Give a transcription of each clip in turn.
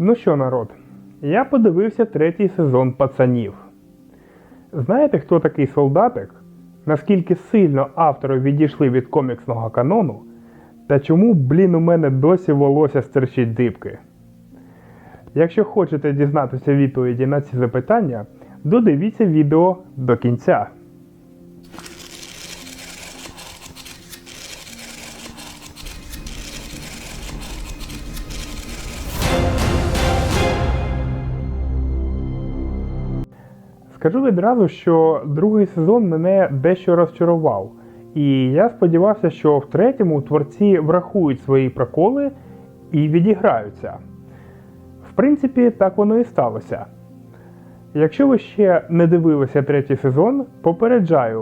Ну що, народ, я подивився третій сезон пацанів. Знаєте, хто такий солдатик? Наскільки сильно автори відійшли від коміксного канону? Та чому, блін, у мене досі волосся стерчить дибки? Якщо хочете дізнатися відповіді на ці запитання, додивіться відео до кінця. Скажу відразу, що другий сезон мене дещо розчарував, і я сподівався, що в третьому творці врахують свої проколи і відіграються. В принципі, так воно і сталося. Якщо ви ще не дивилися третій сезон, попереджаю,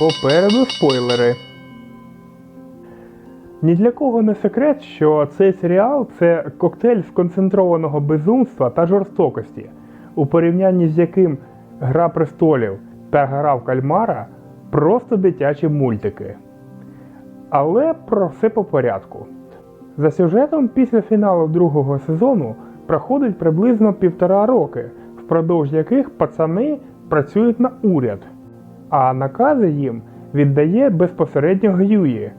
попереду спойлери. Ні для кого не секрет, що цей серіал це коктейль сконцентрованого безумства та жорстокості, у порівнянні з яким Гра престолів та Гра в кальмара просто дитячі мультики. Але про все по порядку. За сюжетом після фіналу другого сезону проходить приблизно півтора роки, впродовж яких пацани працюють на уряд, а накази їм віддає безпосередньо Гюї,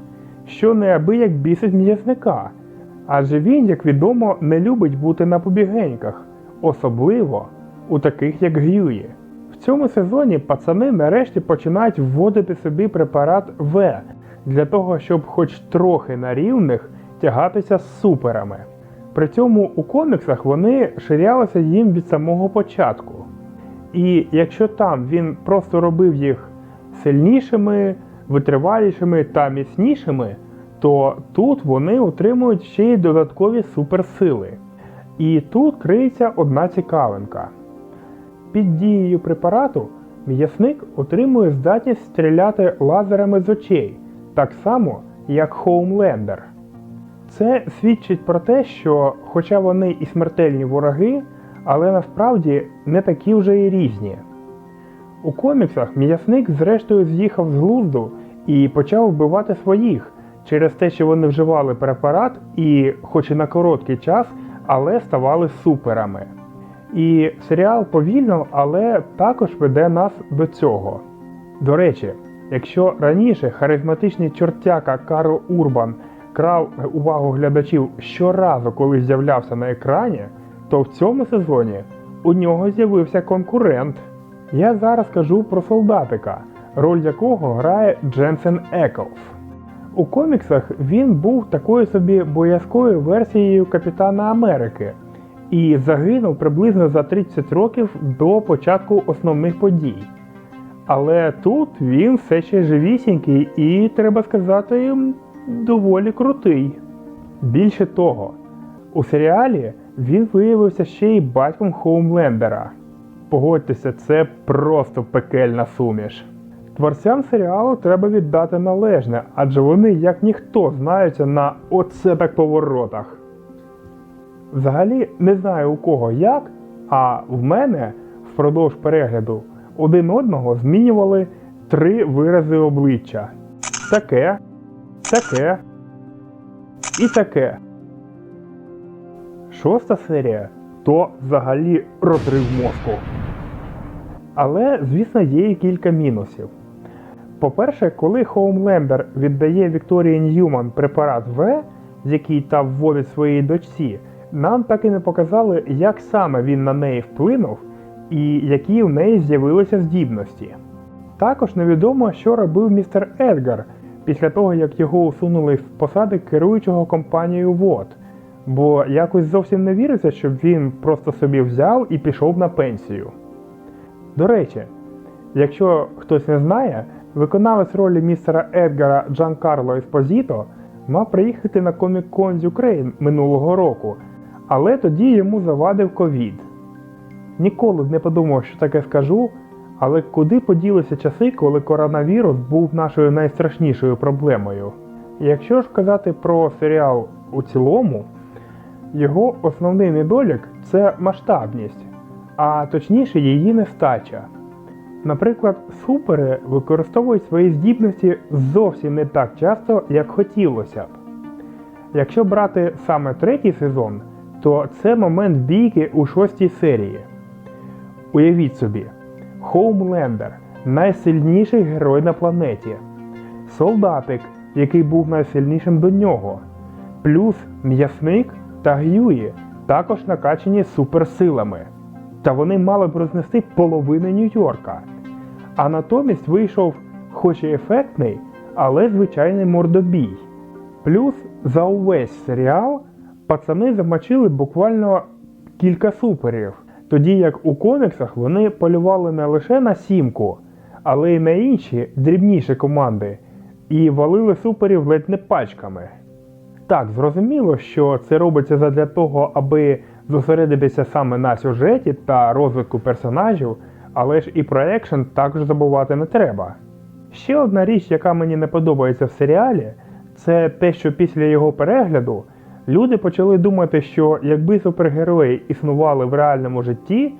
що неабияк бісить м'ясника, адже він, як відомо, не любить бути на побігеньках, особливо у таких як Гюї. В цьому сезоні пацани нарешті починають вводити собі препарат В для того, щоб хоч трохи на рівних тягатися з суперами. При цьому у коміксах вони ширялися їм від самого початку. І якщо там він просто робив їх сильнішими, витривалішими та міцнішими, то тут вони отримують ще й додаткові суперсили. І тут криється одна цікавинка. Під дією препарату м'ясник отримує здатність стріляти лазерами з очей, так само як Хоумлендер. Це свідчить про те, що, хоча вони і смертельні вороги, але насправді не такі вже і різні. У коміксах м'ясник зрештою з'їхав з глузду і почав вбивати своїх через те, що вони вживали препарат і, хоч і на короткий час, але ставали суперами. І серіал повільно, але також веде нас до цього. До речі, якщо раніше харизматичний чортяка Карл Урбан крав увагу глядачів щоразу, коли з'являвся на екрані, то в цьому сезоні у нього з'явився конкурент. Я зараз кажу про солдатика, роль якого грає Дженсен Еклс. У коміксах він був такою собі боязкою версією Капітана Америки і загинув приблизно за 30 років до початку основних подій. Але тут він все ще живісінький і, треба сказати, доволі крутий. Більше того, у серіалі він виявився ще й батьком Хоумлендера. Погодьтеся, це просто пекельна суміш. Творцям серіалу треба віддати належне, адже вони, як ніхто, знаються на оце так поворотах. Взагалі не знаю у кого як, а в мене впродовж перегляду один одного змінювали три вирази обличчя: таке, таке і таке. Шоста серія то взагалі розрив мозку. Але, звісно, є і кілька мінусів. По-перше, коли Хоумлендер віддає Вікторії Ньюман препарат В, який та вводить своїй дочці, нам так і не показали, як саме він на неї вплинув і які в неї з'явилися здібності. Також невідомо, що робив містер Едгар після того, як його усунули з посади керуючого компанією ВОД, бо якось зовсім не віриться, щоб він просто собі взяв і пішов на пенсію. До речі, якщо хтось не знає, виконавець ролі містера Едгара Джан Карло Еспозіто мав приїхати на Con з Ukraine минулого року, але тоді йому завадив ковід. Ніколи б не подумав, що таке скажу, але куди поділися часи, коли коронавірус був нашою найстрашнішою проблемою? Якщо ж казати про серіал у цілому, його основний недолік це масштабність, а точніше її нестача. Наприклад, супери використовують свої здібності зовсім не так часто, як хотілося б. Якщо брати саме третій сезон, то це момент бійки у шостій серії. Уявіть собі, Хоумлендер найсильніший герой на планеті, солдатик, який був найсильнішим до нього, плюс м'ясник та Г'юї, також накачані суперсилами. Та вони мали б рознести половину Нью-Йорка. А натомість вийшов, хоч і ефектний, але звичайний мордобій. Плюс за увесь серіал пацани замочили буквально кілька суперів, тоді як у коміксах вони полювали не лише на сімку, але й на інші дрібніші команди і валили суперів ледь не пачками. Так, зрозуміло, що це робиться задля того, аби зосередитися саме на сюжеті та розвитку персонажів, але ж і про екшен також забувати не треба. Ще одна річ, яка мені не подобається в серіалі, це те, що після його перегляду люди почали думати, що якби супергерої існували в реальному житті,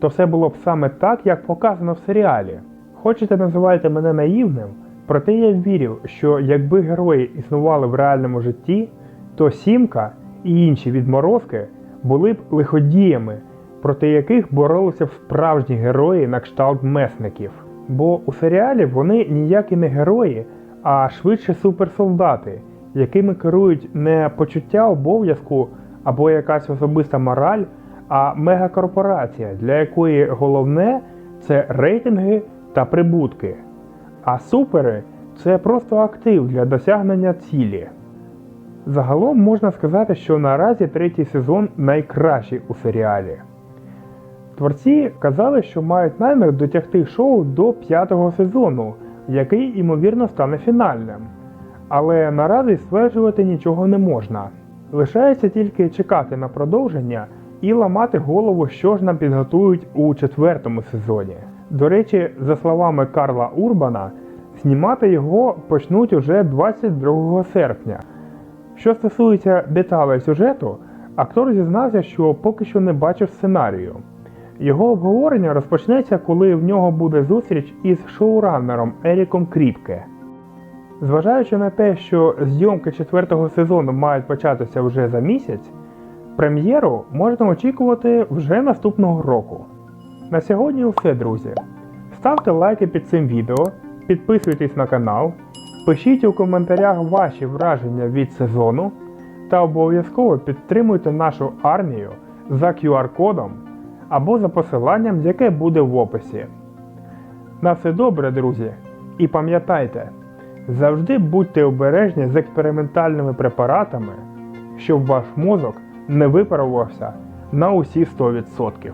то все було б саме так, як показано в серіалі. Хочете називайте мене наївним, проте я вірю, що якби герої існували в реальному житті, то Сімка і інші відморозки були б лиходіями, проти яких боролися б справжні герої на кшталт месників. Бо у серіалі вони ніякі не герої, а швидше суперсолдати, якими керують не почуття обов'язку або якась особиста мораль, а мегакорпорація, для якої головне це рейтинги та прибутки. А супери це просто актив для досягнення цілі. Загалом можна сказати, що наразі третій сезон найкращий у серіалі. Творці казали, що мають намір дотягти шоу до п'ятого сезону, який ймовірно стане фінальним. Але наразі стверджувати нічого не можна. Лишається тільки чекати на продовження і ламати голову, що ж нам підготують у четвертому сезоні. До речі, за словами Карла Урбана, знімати його почнуть уже 22 серпня. Що стосується деталей сюжету, актор зізнався, що поки що не бачив сценарію. Його обговорення розпочнеться, коли в нього буде зустріч із шоураннером Еріком Кріпке. Зважаючи на те, що зйомки четвертого сезону мають початися вже за місяць, прем'єру можна очікувати вже наступного року. На сьогодні все, друзі. Ставте лайки під цим відео, підписуйтесь на канал, пишіть у коментарях ваші враження від сезону та обов'язково підтримуйте нашу армію за QR-кодом або за посиланням, яке буде в описі. На все добре, друзі, і пам'ятайте, завжди будьте обережні з експериментальними препаратами, щоб ваш мозок не випарувався на усі 100%.